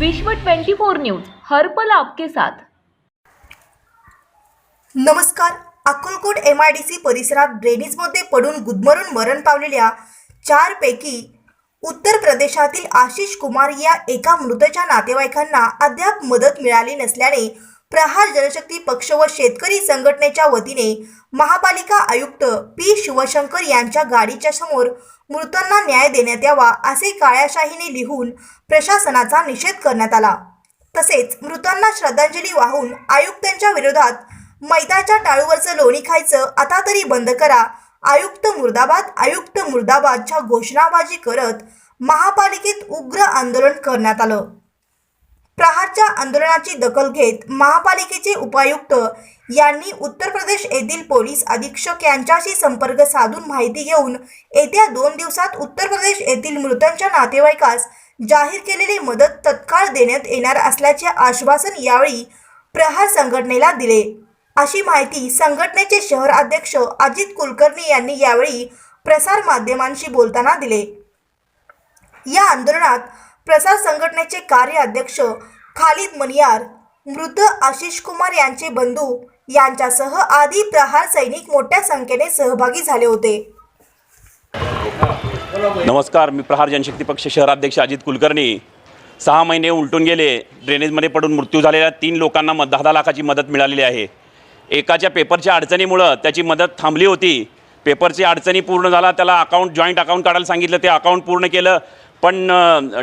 विश्व 24 न्यूज हर्पल आपके साथ. नमस्कार. Akkalkot M I D C परिसरात ड्रेनेजमध्ये पडून गुदमरून मरण पावलेल्या चारपैकी उत्तर प्रदेशातील आशिष कुमार या एका मृतच्या नातेवाईकांना अद्याप मदत मिळाली नसल्याने प्रहार जनशक्ती पक्ष व शेतकरी संघटनेच्या वतीने महापालिका आयुक्त पी शिवशंकर यांच्या गाडीच्या समोर मृतांना न्याय देण्यात यावा असे काळ्याशाहीने लिहून प्रशासनाचा निषेध करण्यात आला. तसेच मृतांना श्रद्धांजली वाहून आयुक्तांच्या विरोधात मैदाच्या टाळूवरचं लोणी खायचं आता तरी बंद करा. आयुक्त मुर्दाबाद आयुक्त मुर्दाबादच्या घोषणाबाजी करत महापालिकेत उग्र आंदोलन करण्यात आलं. प्रहारच्या आंदोलनाची दखल घेत महापालिकेचे उपायुक्त यांनी उत्तर प्रदेश येथील पोलीस अधीक्षक यांच्याशी संपर्क साधून माहिती घेऊन येत्या दोन दिवसात उत्तर प्रदेश येथील मृतांच्या नातेवाईकास जाहीर केलेली मदत तत्काळ देण्यात येणार असल्याचे आश्वासन यावेळी प्रहार संघटनेला दिले. अशी माहिती संघटनेचे शहर अध्यक्ष अजित कुलकर्णी यांनी यावेळी प्रसार माध्यमांशी बोलताना दिले. या आंदोलनात प्रसार संघटनेचे कार्य अध्यक्ष खालिद मनियार मृत आशिष कुमार यांचे बंधू यांच्यासह आदी प्रहार सैनिक मोठ्या संख्येने सहभागी झाले होते. नमस्कार मी प्रहार जनशक्ती पक्ष शहराध्यक्ष अजित कुलकर्णी. सहा महिने उलटून गेले ड्रेनेजमध्ये पडून मृत्यू झालेल्या तीन लोकांना म दहा दहा लाखाची मदत मिळालेली आहे. एकाच्या पेपरच्या अडचणीमुळं त्याची मदत थांबली होती. पेपरची अडचणी पूर्ण झाला त्याला अकाउंट जॉईंट अकाउंट काढायला सांगितलं ते अकाउंट पूर्ण केलं. पण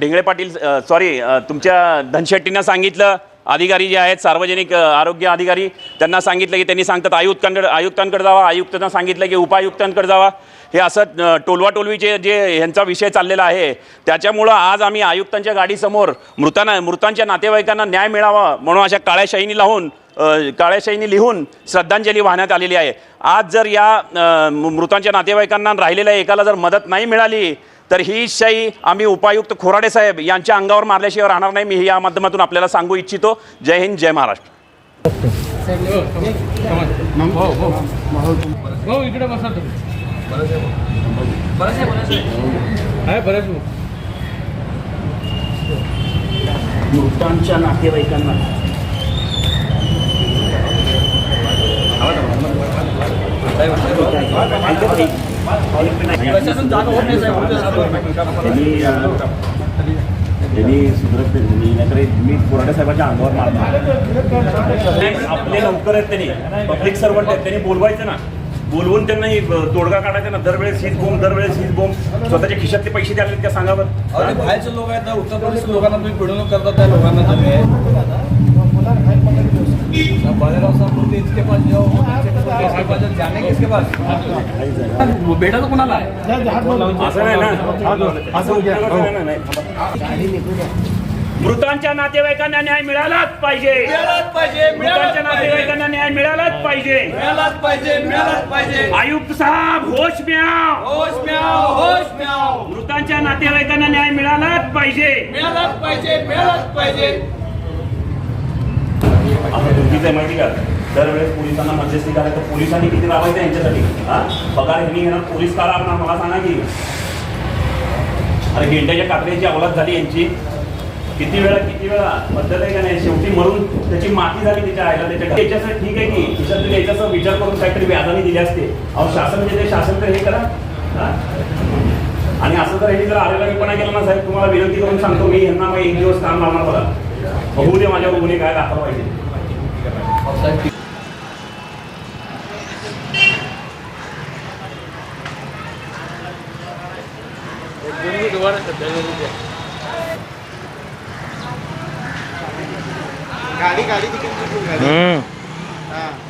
ढेंगळे पाटील सॉरी तुमच्या धनशेट्टींना सांगितलं अधिकारी जे आहेत सार्वजनिक आरोग्य अधिकारी त्यांना सांगितलं की त्यांनी सांगतात आयुक्तांकडे आयुक्तांकडे जावा आयुक्तांना सांगितलं की उपायुक्तांकडे जावा. हे असं टोलवाटोलवीचे जे ह्यांचा विषय चाललेला आहे त्याच्यामुळं आज आम्ही आयुक्तांच्या गाडीसमोर मृतांना मृतांच्या नातेवाईकांना न्याय मिळावा म्हणून अशा काळ्या शाईनी लावून शाईनी लिहून श्रद्धांजली वाहण्यात आलेली आहे. आज जर या मृतांच्या नातेवाईकांना राहिलेल्या एकाला जर मदत नाही मिळाली तर ही शाई आम्ही उपायुक्त खोराडे साहेब यांच्या अंगावर मारल्याशिवाय राहणार नाही. मी या माध्यमातून आपल्याला सांगू इच्छितो. जय हिंद जय महाराष्ट्र. मृतांच्या नातेवाईकांना त्यांनी त्यांनी सुधरत नाही नाहीतर मी कोराडे साहेबांच्या अंगावर मारणार आपले नौकर आहेत त्यांनी पब्लिक सर्वंट आहेत त्यांनी बोलवायचं ना. बोलवून त्यांना ही, तोडगा काढायचा ना दरवेळेस हीच बोंब दरवेळेस हीच बोंब स्वतःच्या खिशातले पैसे द्याले त्या सांगावर. अरे बाहेरचे लोक आहेत उत्तर प्रदेश लोकांना तुम्ही पिढवणूक करता त्या लोकांना तुम्ही. बळेराव साहब बोलते इसके बेटा तो कोणाला असं नाही ना असं. मृतांच्या नातेवाईकांना न्याय मिळालाच पाहिजे. मिळालाच पाहिजे मृतांच्या नातेवाईकांना न्याय मिळालाच पाहिजे. मिळालाच पाहिजे मिळालाच पाहिजे आयुक्त साहेब होश म्याव होश म्याव होश म्याव मृतांच्या नातेवाईकांना न्याय मिळालाच पाहिजे. मिळालाच पाहिजे मिळालाच पाहिजे. माहिती का? दरवेळेस पोलिसांना मध्यस्थी करायला तर पोलिसांनी किती लावायचं यांच्यासाठी? हा? पगार ह्यांनी घेणार पोलीस काढा म्हणा मला सांगा की. अरे गेंड्याच्या काकड्याची अवलाद झाली यांची. किती वेळा किती वेळा? पद्धत आहे का नाही? शेवटी मरून त्याची माती झाली त्याच्या आईला. त्याच्या त्याच्यासाठी ठीक आहे की? खिशातून याच्याचा विचार करून काहीतरी व्याजाने दिले असते. अहो शासन जे ते शासन तर हे करा. आणि असं जर हे जर आलेला केला ना साहेब तुम्हाला विनंती करून सांगतो मी यांना मग एक दिवस काम लावणार बघा. बघू दे माझ्या गुन्हे काय दाखवा पाहिजे. વર્ષ ગાડી ગાડી હમ. હા.